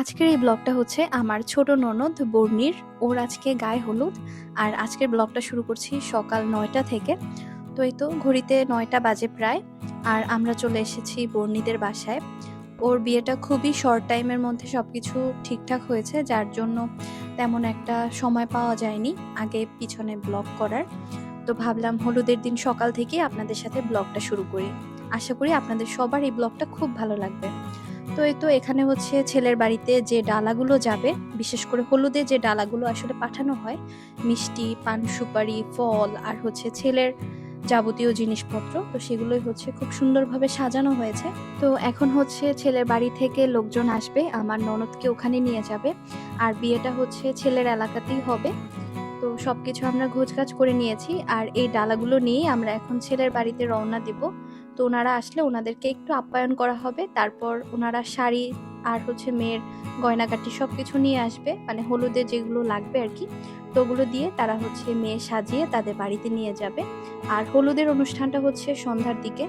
আজকের এই ব্লগটা হচ্ছে আমার ছোট ননদ বর্ণির। ওর আজকে গায়ে হলুদ। আর আজকের ব্লগটা শুরু করছি সকাল নয়টা থেকে। তো এই তো ঘড়িতে নয়টা বাজে প্রায়। আর আমরা চলে এসেছি বর্ণিদের বাসায়। ওর বিয়েটা খুবই শর্ট টাইমের মধ্যে সব কিছু ঠিকঠাক হয়েছে, যার জন্য তেমন একটা সময় পাওয়া যায়নি আগে পিছনে ব্লগ করার। তো ভাবলাম হলুদের দিন সকাল থেকে আপনাদের সাথে ব্লগটা শুরু করি। আশা করি আপনাদের সবার এই ব্লগটা খুব ভালো লাগবে। তো এই তো এখানে হচ্ছে ছেলের বাড়িতে যে ডালাগুলো যাবে, বিশেষ করে হলুদে যে ডালাগুলো আসলে পাঠানো হয়, মিষ্টি, পান, সুপারি, ফল আর হচ্ছে ছেলের যাবতীয় জিনিসপত্র, তো সেগুলোই হচ্ছে খুব সুন্দরভাবে সাজানো হয়েছে। তো এখন হচ্ছে ছেলের বাড়ি থেকে লোকজন আসবে, আমার ননদকে ওখানে নিয়ে যাবে, আর বিয়েটা হচ্ছে ছেলের এলাকাতেই হবে। তো সবকিছু আমরা গোছগাছ করে নিয়েছি, আর এই ডালাগুলো নিয়েই আমরা এখন ছেলের বাড়িতে রওনা দিব। তো ওনারা আসলে ওনাদেরকে একটু আপ্যায়ন করা হবে। তারপর ওনারা শাড়ি আর হচ্ছে মেয়ের গয়নাগাটি সব কিছু নিয়ে আসবে মানে হলুদে যেগুলো লাগবে আর কি তো ওগুলো দিয়ে তারা হচ্ছে মেয়ে সাজিয়ে তাদের বাড়িতে নিয়ে যাবে। আর হলুদের অনুষ্ঠানটা হচ্ছে সন্ধ্যার দিকে।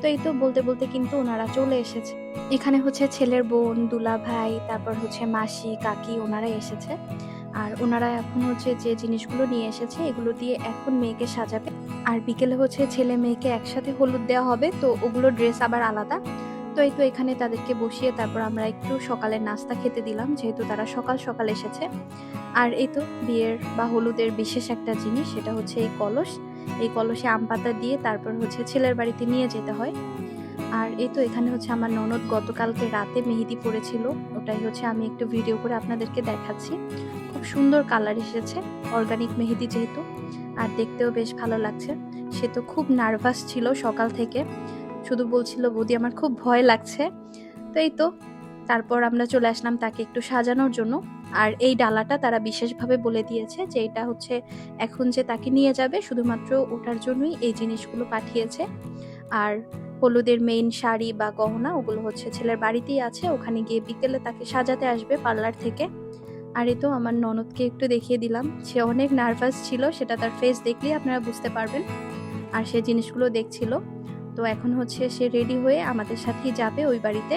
তো এই তো বলতে বলতে কিন্তু ওনারা চলে এসেছে। এখানে হচ্ছে ছেলের বোন দুলা ভাই তারপর হচ্ছে মাসি, কাকি ওনারা এসেছে। আর ওনারা এখন হচ্ছে যে জিনিসগুলো নিয়ে এসেছে, এগুলো দিয়ে এখন মেয়েকে সাজাবে। আর বিকেলে হচ্ছে ছেলে মেয়েকে একসাথে হলুদ দেওয়া হবে, তো ওগুলো ড্রেস আবার আলাদা। তো এই তো এখানে তাদেরকে বসিয়ে তারপর আমরা একটু সকালের নাস্তা খেতে দিলাম, যেহেতু তারা সকাল সকাল এসেছে। আর এই তো বিয়ের বা হলুদের বিশেষ একটা জিনিস, সেটা হচ্ছে এই কলস। এই কলসে আম পাতা দিয়ে তারপর হচ্ছে ছেলের বাড়িতে নিয়ে যেতে হয়। আর এই তো এখানে হচ্ছে আমার ননদ গতকালকে রাতে মেহেদি পড়েছিল ওটাই হচ্ছে আমি একটু ভিডিও করে আপনাদেরকে দেখাচ্ছি। খুব সুন্দর কালার এসেছে অর্গানিক মেহেদি যেহেতু, আর দেখতেও বেশ ভালো লাগছে। সে তো খুব নার্ভাস ছিল সকাল থেকে, শুধু বলছিল, বৌদি, আমার খুব ভয় লাগছে। তো এই তো, তারপর আমরা চলে আসলাম তাকে একটু সাজানোর জন্য। আর এই ডালাটা তারা বিশেষভাবে বলে দিয়েছে যে এটা হচ্ছে এখন যে তাকে নিয়ে যাবে, শুধুমাত্র ওটার জন্যই এই জিনিসগুলো পাঠিয়েছে। আর হলুদের মেইন শাড়ি বা গহনা, ওগুলো হচ্ছে ছেলের বাড়িতেই আছে, ওখানে গিয়ে বিকেলে তাকে সাজাতে আসবে পার্লার থেকে। আর তো আমার ননদকে একটু দেখিয়ে দিলাম। সে অনেক নার্ভাস ছিল, সেটা তার ফেস দেখলেই আপনারা বুঝতে পারবেন। আর সে জিনিসগুলো দেখছিল। তো এখন হচ্ছে সে রেডি হয়ে আমাদের সাথেই যাবে ওই বাড়িতে।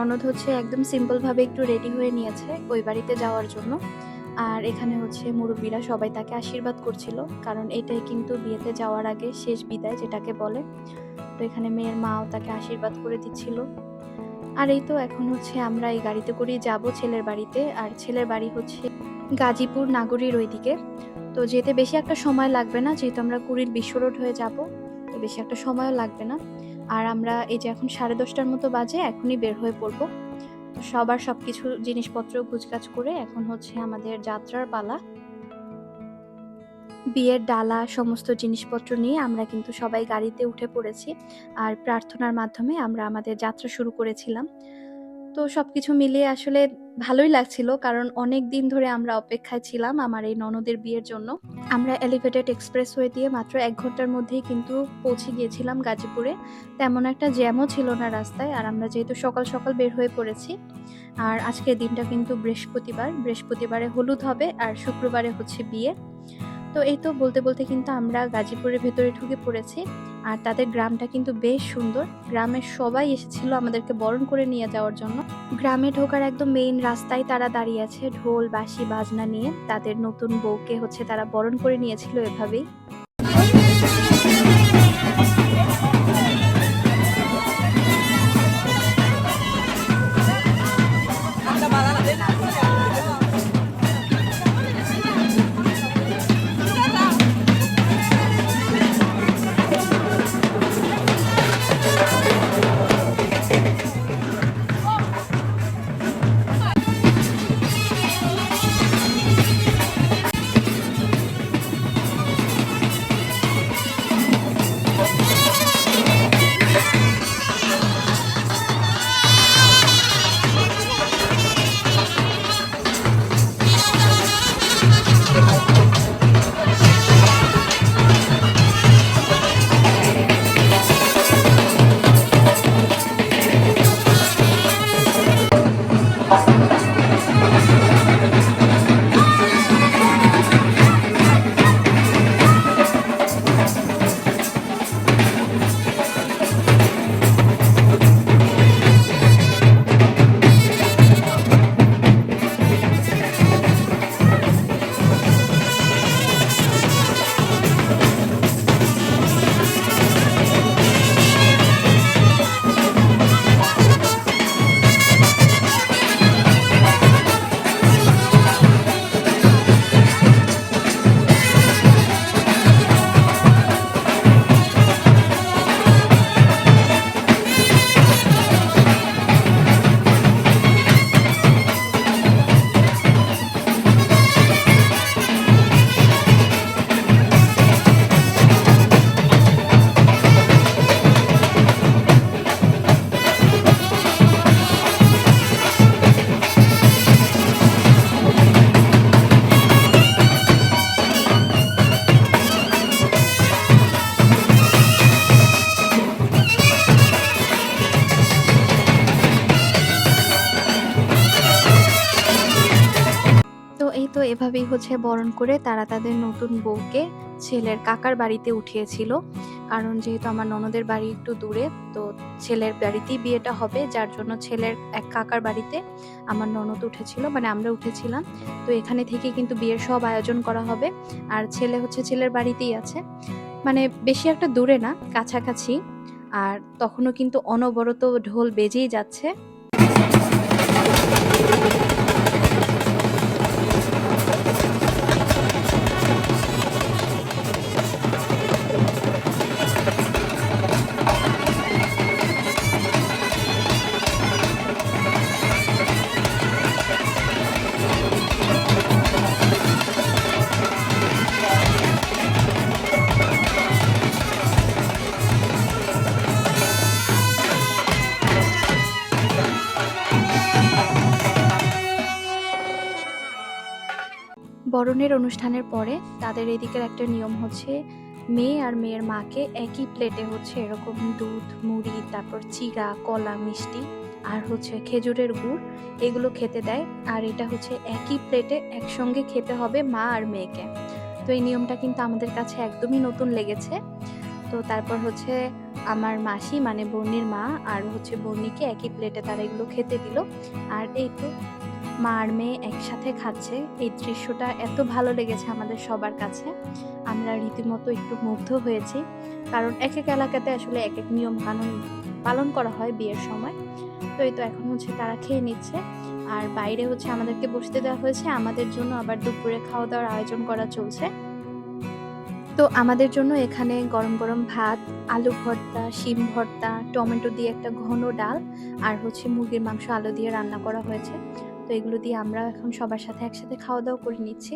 ননদ হচ্ছে একদম সিম্পল ভাবে একটু রেডি হয়ে নিয়েছে ওই বাড়িতে যাওয়ার জন্য। আর এখানে হচ্ছে মুরব্বীরা সবাই তাকে আশীর্বাদ করছিল, কারণ এটাই কিন্তু বিয়েতে যাওয়ার আগে শেষ বিদায় যেটাকে বলে। তো এখানে মেয়ের মাও তাকে আশীর্বাদ করে দিচ্ছিল। আর এই তো এখন হচ্ছে আমরা এই গাড়িতে করেই যাব ছেলের বাড়িতে। আর ছেলের বাড়ি হচ্ছে গাজীপুর নাগরীর ওইদিকে। তো যেতে বেশি একটা সময় লাগবে না, যেহেতু আমরা কুড়ির বিশ্ব রোড হয়ে যাব, তো বেশি একটা সময়ও লাগবে না। আর আমরা এই যে এখন সাড়ে দশটার মতো বাজে, এখনই বের হয়ে পড়ব। সবার সব কিছু জিনিসপত্র গুছগাছ করে এখন হচ্ছে আমাদের যাত্রার পালা। বিয়ের ডালা সমস্ত জিনিসপত্র নিয়ে আমরা কিন্তু সবাই গাড়িতে উঠে পড়েছি। আর প্রার্থনার মাধ্যমে আমরা আমাদের যাত্রা শুরু করেছিলাম। তো সবকিছু মিলিয়ে আসলে ভালোই লাগছিল, কারণ অনেক দিন ধরে আমরা অপেক্ষায় ছিলাম আমার এই ননদের বিয়ের জন্য। আমরা এলিভেটেড এক্সপ্রেসওয়ে দিয়ে মাত্র এক ঘণ্টার মধ্যেই কিন্তু পৌঁছে গিয়েছিলাম গাজীপুরে। তেমন একটা জ্যামও ছিল না রাস্তায়, আর আমরা যেহেতু সকাল সকাল বের হয়ে পড়েছি, আর আজকের দিনটা কিন্তু বৃহস্পতিবার। বৃহস্পতিবারে হলুদ হবে, আর শুক্রবারে হচ্ছে বিয়ে। তো এই তো বলতে বলতে কিন্তু আমরা গাজীপুরের ভেতরে ঢুকে পড়েছি। আর তাদের গ্রামটা কিন্তু বেশ সুন্দর। গ্রামের সবাই এসেছিল আমাদেরকে বরণ করে নিয়ে যাওয়ার জন্য। গ্রামে ঢোকার একদম মেইন রাস্তায় তারা দাঁড়িয়ে আছে ঢোল বাসি বাজনা নিয়ে। তাদের নতুন বউকে হচ্ছে তারা বরণ করে নিয়েছিল এভাবেই। এভাবেই হচ্ছে বরণ করে তারা তাদের নতুন বউকে ছেলের কাকার বাড়িতে উঠিয়েছিল। কারণ যেহেতু আমার ননদের বাড়ি একটু দূরে, তো ছেলের বাড়িতেই বিয়েটা হবে, যার জন্য ছেলের এক কাকার বাড়িতে আমার ননদ উঠেছিল মানে আমরা উঠেছিলাম। তো এখানে থেকে কিন্তু বিয়ের সব আয়োজন করা হবে। আর ছেলে হচ্ছে ছেলের বাড়িতেই আছে। মানে বেশি একটা দূরে না, কাছাকাছি। আর তখনও কিন্তু অনবরত ঢোল বেজেই যাচ্ছে। বরণের অনুষ্ঠানের পরে তাদের এদিকের একটা নিয়ম হচ্ছে, মেয়ে আর মেয়ের মাকে একই প্লেটে হচ্ছে এরকম দুধ, মুড়ি, তারপর চিরা, কলা, মিষ্টি আর হচ্ছে খেজুরের গুড় এগুলো খেতে দেয়। আর এটা হচ্ছে একই প্লেটে একসঙ্গে খেতে হবে মা আর মেয়েকে। তো এই নিয়মটা কিন্তু আমাদের কাছে একদমই নতুন লেগেছে। তো তারপর হচ্ছে আমার মাসি মানে বর্ণির মা আর হচ্ছে বর্ণিকে একই প্লেটে তারা এগুলো খেতে দিল। আর এই তো মা আর মেয়ে একসাথে খাচ্ছে। এই দৃশ্যটা এত ভালো লেগেছে আমাদের সবার কাছে। আমরা রীতিমতো একটু মুগ্ধ হয়েছি। কারণ এক এক এলাকাতে আসলে এক এক নিয়ম কানুন পালন করা হয় বিয়ের সময়। তো এই তো এখন হচ্ছে তারা খেয়ে নিচ্ছে। আর বাইরে হচ্ছে আমাদেরকে বসতে দেওয়া হয়েছে। আমাদের জন্য আবার দুপুরে খাওয়া দাওয়ার আয়োজন করা চলছে। তো আমাদের জন্য এখানে গরম গরম ভাত, আলু ভর্তা, শিম ভর্তা, টমেটো দিয়ে একটা ঘন ডাল, আর হচ্ছে মুরগির মাংস আলু দিয়ে রান্না করা হয়েছে। তো এগুলো দিয়ে আমরা এখন সবার সাথে একসাথে খাওয়া দাওয়া করে নিচ্ছি।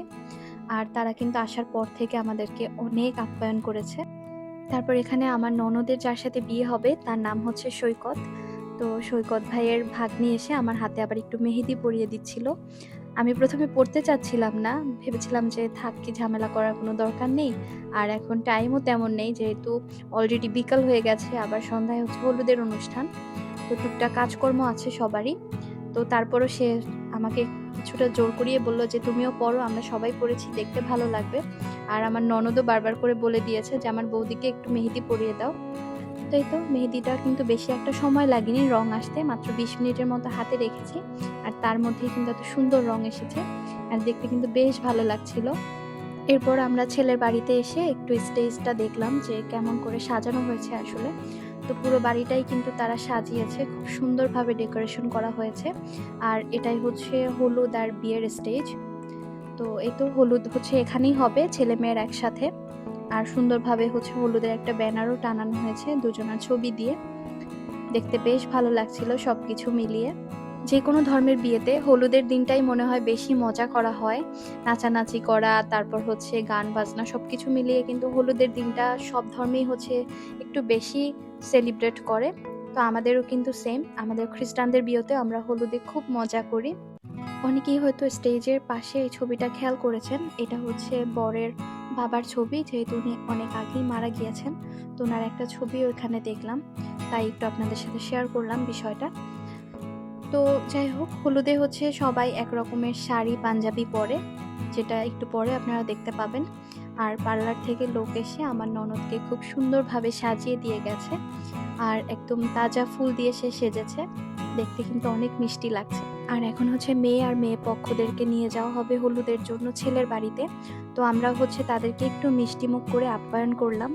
আর তারা কিন্তু আসার পর থেকে আমাদেরকে অনেক আপ্যায়ন করেছে। তারপর এখানে আমার ননদের যার সাথে বিয়ে হবে, তার নাম হচ্ছে সৈকত। তো সৈকত ভাইয়ের ভাগ্নি এসে আমার হাতে আবার একটু মেহেদি পরিয়ে দিচ্ছিল। আমি প্রথমে পড়তে চাচ্ছিলাম না, ভেবেছিলাম যে থাক কি ঝামেলা করার কোনো দরকার নেই। আর এখন টাইমও তেমন নেই, যেহেতু অলরেডি বিকাল হয়ে গেছে, আবার সন্ধ্যায় হচ্ছে হলুদের অনুষ্ঠান। তো টুকটাক কাজকর্ম আছে সবারই। তো তারপরও সে আমাকে কিছুটা জোর করিয়ে বলল যে, তুমিও পড়ো, আমরা সবাই পড়েছি, দেখতে ভালো লাগবে। আর আমার ননদও বারবার করে বলে দিয়েছে যে, আমার বৌদিকে একটু মেহেদি পরিয়ে দাও। তাই তো, মেহেদিটা কিন্তু বেশি একটা সময় লাগেনি, রং আসতে মাত্র বিশ মিনিটের মতো হাতে রেখেছি। আর তার মধ্যেই কিন্তু এত সুন্দর রং এসেছে, আর দেখতে কিন্তু বেশ ভালো লাগছিল। এরপর আমরা ছেলের বাড়িতে এসে একটু স্টেজটা দেখলাম যে, কেমন করে সাজানো হয়েছে আসলে। তো পুরো বাড়িটাই কিন্তু তারা সাজিয়েছে। খুব সুন্দরভাবে ডেকোরেশন করা হয়েছে। আর এটাই হচ্ছে হলুদ আর বিয়ের স্টেজ। তো এই তো হলুদ হচ্ছে এখানেই হবে ছেলে মেয়ের একসাথে। আর সুন্দরভাবে হচ্ছে হলুদের একটা ব্যানারও টানানো হয়েছে দুজনের ছবি দিয়ে। দেখতে বেশ ভালো লাগছিল সব কিছু মিলিয়ে। যে কোনো ধর্মের বিয়েতে হলুদের দিনটাই মনে হয় বেশি মজা করা হয়। নাচানাচি করা, তারপর হচ্ছে গান বাজনা সব কিছু মিলিয়ে কিন্তু হলুদের দিনটা সব ধর্মেই হচ্ছে একটু বেশি সেলিব্রেট করে। তো আমাদেরও কিন্তু সেম আমাদের খ্রিস্টানদের বিয়েতে আমরা হলুদে খুব মজা করি। অনেকেই হয়তো স্টেজের পাশে এই ছবিটা খেয়াল করেছেন। এটা হচ্ছে বরের বাবার ছবি, যেহেতু উনি অনেক আগেই মারা গিয়েছেন। তো ওনার একটা ছবি ওইখানে দেখলাম। তাই একটু আপনাদের সাথে শেয়ার করলাম বিষয়টা। তো যাই হোক, হলুদে হচ্ছে সবাই এক রকমের শাড়ি, পাঞ্জাবি পরে। যেটা একটু পরে আপনারা দেখতে পাবেন। আর পার্লার থেকে লোক এসে আমার ননদকে খুব সুন্দরভাবে সাজিয়ে দিয়ে গেছে। আর একদম তাজা ফুল দিয়ে সে সেজেছে। দেখতে কিন্তু অনেক মিষ্টি লাগছে। আর এখন হচ্ছে মেয়ে আর মেয়ে পক্ষদেরকে নিয়ে যাওয়া হবে হলুদের জন্য ছেলের বাড়িতে। তো আমরা হচ্ছে তাদেরকে একটু মিষ্টি মুখ করে আপ্যায়ন করলাম।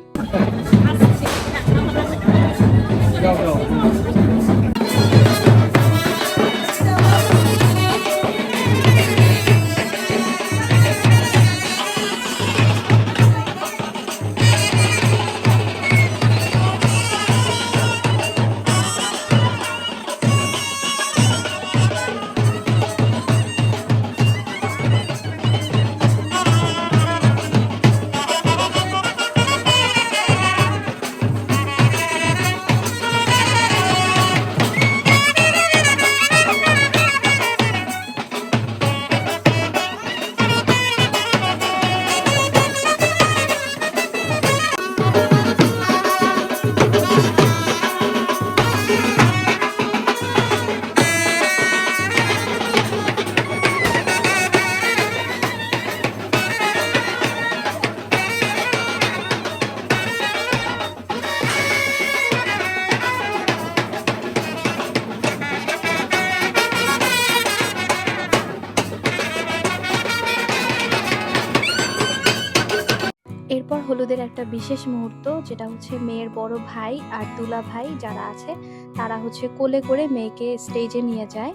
হলুদের একটা বিশেষ মুহূর্ত, যেটা হচ্ছে মেয়ের বড় ভাই আর দুলা ভাই যারা আছে, তারা হচ্ছে কোলে করে মেয়েকে স্টেজে নিয়ে যায়।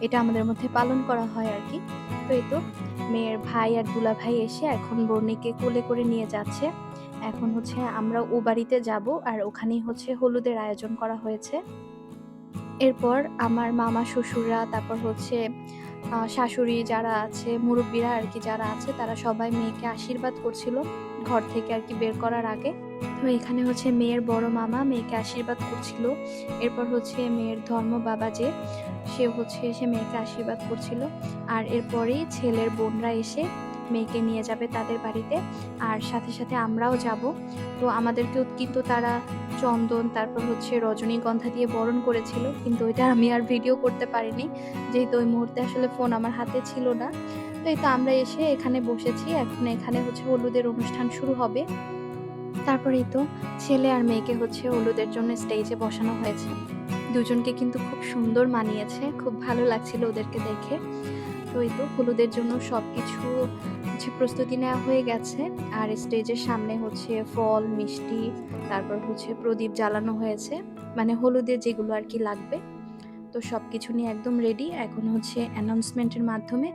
এটা আমাদের মধ্যে পালন করা হয় আর কি। তো এই তো, মেয়ের ভাই আর দুলা ভাই এসে এখন বর্ণিকে কোলে করে নিয়ে যাচ্ছে। এখন হচ্ছে আমরা ও বাড়িতে যাব আর ওখানেই হচ্ছে হলুদের আয়োজন করা হয়েছে। এরপর আমার মামা, শ্বশুররা, তারপর হচ্ছে শাশুড়ি যারা আছে, মুরব্বীরা আর কি যারা আছে, তারা সবাই মেয়েকে আশীর্বাদ করছিল ঘর থেকে আর কি বের করার আগে। তো এখানে হচ্ছে মেয়ের বড় মামা মেয়েকে আশীর্বাদ করছিল। এরপর হচ্ছে মেয়ের ধর্ম বাবা যে সে হচ্ছে, সে মেয়েকে আশীর্বাদ করছিল। আর এরপরেই ছেলের বোনরা এসে মেয়েকে নিয়ে যাবে তাদের বাড়িতে। আর সাথে সাথে আমরাও যাব। তো আমাদেরকেও কিন্তু তারা চন্দন, তারপর হচ্ছে রজনীগন্ধা দিয়ে বরণ করেছিল। কিন্তু ওইটা আমি আর ভিডিও করতে পারিনি। যেহেতু ওই মুহূর্তে আসলে ফোন আমার হাতে ছিল না। তো এই তো আমরা এসে এখানে বসেছি। এখন এখানে হচ্ছে হলুদের অনুষ্ঠান শুরু হবে। তারপরেই তো ছেলে আর মেয়েকে হচ্ছে হলুদের জন্য স্টেজে বসানো হয়েছে। দুজনকে কিন্তু খুব সুন্দর মানিয়েছে। খুব ভালো লাগছিল ওদেরকে দেখে। তো এই তো হলুদের জন্য সব কিছু কিছু প্রস্তুতি নেওয়া হয়ে গেছে। আর স্টেজের সামনে হচ্ছে ফল, মিষ্টি, তারপর হচ্ছে প্রদীপ জ্বালানো হয়েছে। মানে হলুদের যেগুলো আর কি লাগবে। তো সব কিছু নিয়ে একদম রেডি এখন হচ্ছে অ্যানাউন্সমেন্টের মাধ্যমে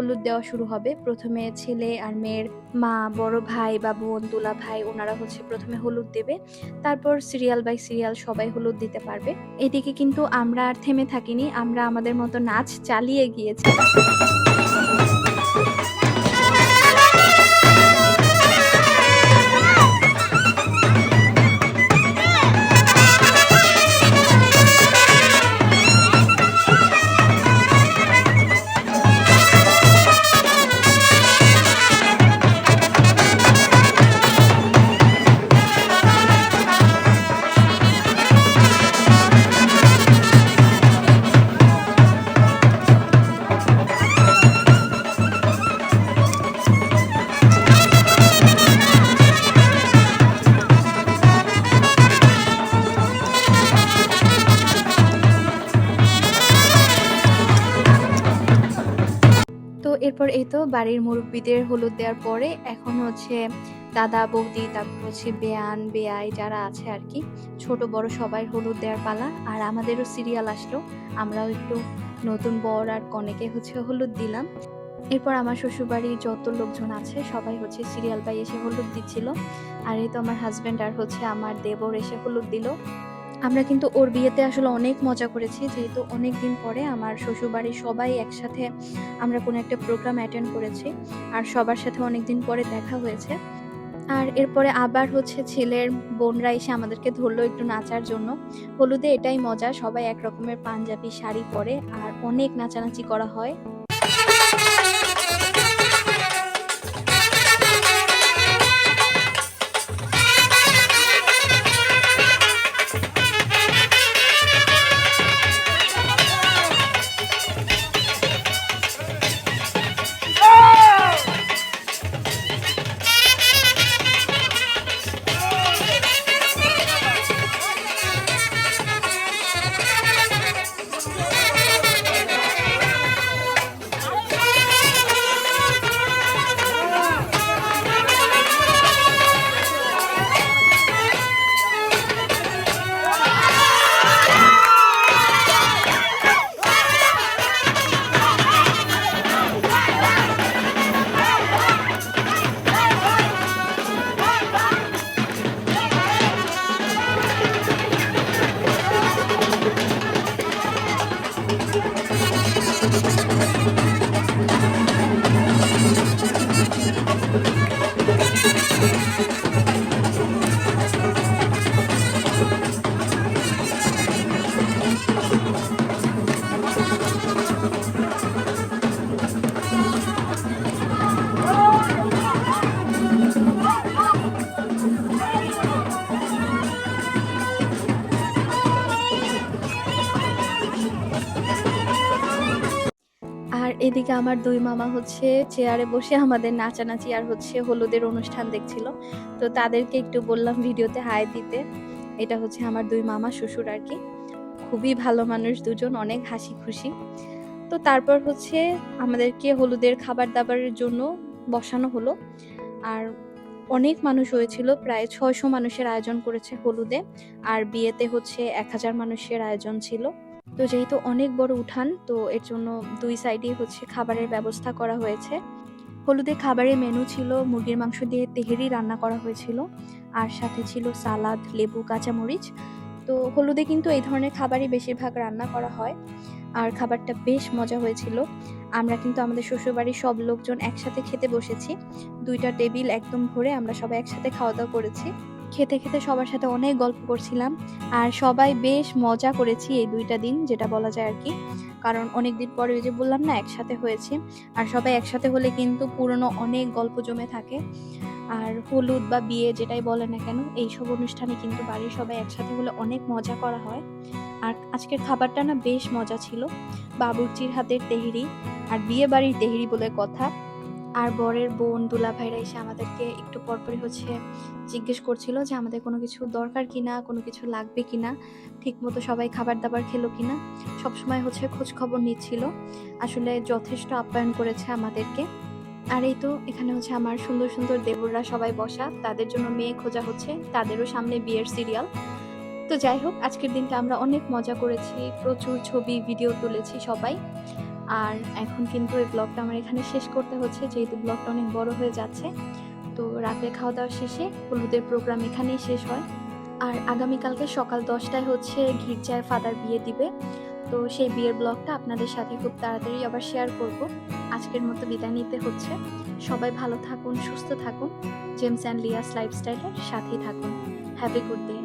হলুদ দেওয়া শুরু হবে। প্রথমে ছেলে আর মেয়ের মা, বড় ভাই বা বোন দুলা ভাই, ওনারা হচ্ছে প্রথমে হলুদ দেবে। তারপর সিরিয়াল বাই সিরিয়াল সবাই হলুদ দিতে পারবে। এদিকে কিন্তু আমরা আর থেমে থাকিনি। আমরা আমাদের মতো নাচ চালিয়ে গিয়েছি তো বাড়ির মুরব্বীদের হলুদ দেওয়ার পরে এখন হচ্ছে দাদা, বৌদি, তারপর হচ্ছে বেয়ান, বেয়াই যারা আছে আর কি ছোট, বড় সবাই হলুদ দেওয়ার পালা। আর আমাদেরও সিরিয়াল আসলো, আমরাও একটু নতুন বর আর কনেকে হচ্ছে হলুদ দিলাম। এরপর আমার শ্বশুরবাড়ির যত লোকজন আছে, সবাই হচ্ছে সিরিয়াল বাই এসে হলুদ দিচ্ছিল। আর এই তো আমার হাজব্যান্ড আর হচ্ছে আমার দেবর এসে হলুদ দিল। আমরা কিন্তু ওর বিয়েতে আসলে অনেক মজা করেছি, যেহেতু অনেক দিন পরে আমার শ্বশুরবাড়ির সবাই একসাথে আমরা কোনো একটা প্রোগ্রাম অ্যাটেন্ড করেছি আর সবার সাথে অনেক দিন পরে দেখা হয়েছে। আর এরপরে আবার হচ্ছে ছেলের বোনরা এসে আমাদেরকে ধরলো একটু নাচার জন্য। হলুদে এটাই মজা, সবাই এক রকমের পাঞ্জাবি, শাড়ি পরে আর অনেক নাচানাচি করা হয়। এদিকে আমার দুই মামা হচ্ছে চেয়ারে বসে আমাদের নাচানাচি আর হচ্ছে হলুদের অনুষ্ঠান দেখছিল। তো তাদেরকে একটু বললাম ভিডিওতে হাই দিতে। এটা হচ্ছে আমার দুই মামা শ্বশুর আর কি। খুবই ভালো মানুষ দুজন, অনেক হাসি খুশি। তো তারপর হচ্ছে আমাদেরকে হলুদের খাবার দাবারের জন্য বসানো হলো। আর অনেক মানুষ হয়েছিল, প্রায় ছয়শো মানুষের আয়োজন করেছে হলুদে। আর বিয়েতে হচ্ছে এক হাজার মানুষের আয়োজন ছিল। তো যেহেতু অনেক বড় উঠান, তো এর জন্য দুই সাইডে হচ্ছে খাবারের ব্যবস্থা করা হয়েছে। হলুদে খাবারের মেনু ছিল মুরগির মাংস দিয়ে তেহেরি রান্না করা হয়েছিল, আর সাথে ছিল সালাদ, লেবু, কাঁচামরিচ। তো হলুদে কিন্তু এই ধরনের খাবারই বেশিরভাগ রান্না করা হয়, আর খাবারটা বেশ মজা হয়েছিল। আমরা কিন্তু আমাদের শ্বশুরবাড়ির সব লোকজন একসাথে খেতে বসেছি। দুইটা টেবিল একদম ভরে আমরা সবাই একসাথে খাওয়া দাওয়া করেছি। খেতে খেতে সবার সাথে অনেক গল্প করছিলাম আর সবাই বেশ মজা করেছি এই দুইটা দিন, যেটা বলা যায় আর কি। কারণ অনেক দিন পরে ওই যে বললাম না, একসাথে হয়েছে। আর সবাই একসাথে হলে কিন্তু পুরনো অনেক গল্প জমে থাকে। আর হলুদ বা বিয়ে যেটাই বলে না কেন এইসব অনুষ্ঠানে কিন্তু বাড়ির সবাই একসাথে হলে অনেক মজা করা হয়। আর আজকের খাবারটা না বেশ মজা ছিল। বাবুর্চির হাতের তেহরি আর বিয়ে বাড়ির তেহরি বলে কথা। আর বরের বোন দুলা ভাইরা এসে আমাদেরকে একটু পরপরই হচ্ছে জিজ্ঞেস করছিল যে আমাদের কোনো কিছু দরকার কিনা কোনো কিছু লাগবে কিনা ঠিক মতো সবাই খাবার দাবার খেলো কিনা সবসময় হচ্ছে খোঁজ খবর নিচ্ছিল। আসলে যথেষ্ট আপ্যায়ন করেছে আমাদেরকে। আর এই তো এখানে হচ্ছে আমার সুন্দর সুন্দর দেবররা সবাই বসা। তাদের জন্য মেয়ে খোঁজা হচ্ছে। তাদেরও সামনে বিয়ের সিরিয়াল। তো যাই হোক, আজকের দিনটা আমরা অনেক মজা করেছি। প্রচুর ছবি, ভিডিও তুলেছি সবাই। আর এখন কিন্তু এই ব্লগটা আমার এখানে শেষ করতে হচ্ছে, যেহেতু ব্লগটা অনেক বড় হয়ে যাচ্ছে। তো রাতে খাওয়া দাওয়া শেষে হলুদের প্রোগ্রাম এখানেই শেষ হয়। আর আগামীকালকে সকাল দশটায় হচ্ছে গির্জায় ফাদার বিয়ে দিবে। তো সেই বিয়ের ব্লগটা আপনাদের সাথে খুব তাড়াতাড়ি আবার শেয়ার করব। আজকের মতো বিদায় নিতে হচ্ছে। সবাই ভালো থাকুন, সুস্থ থাকুন। জেমস অ্যান্ড লিয়াস লাইফস্টাইলের সাথেই থাকুন। Happy good day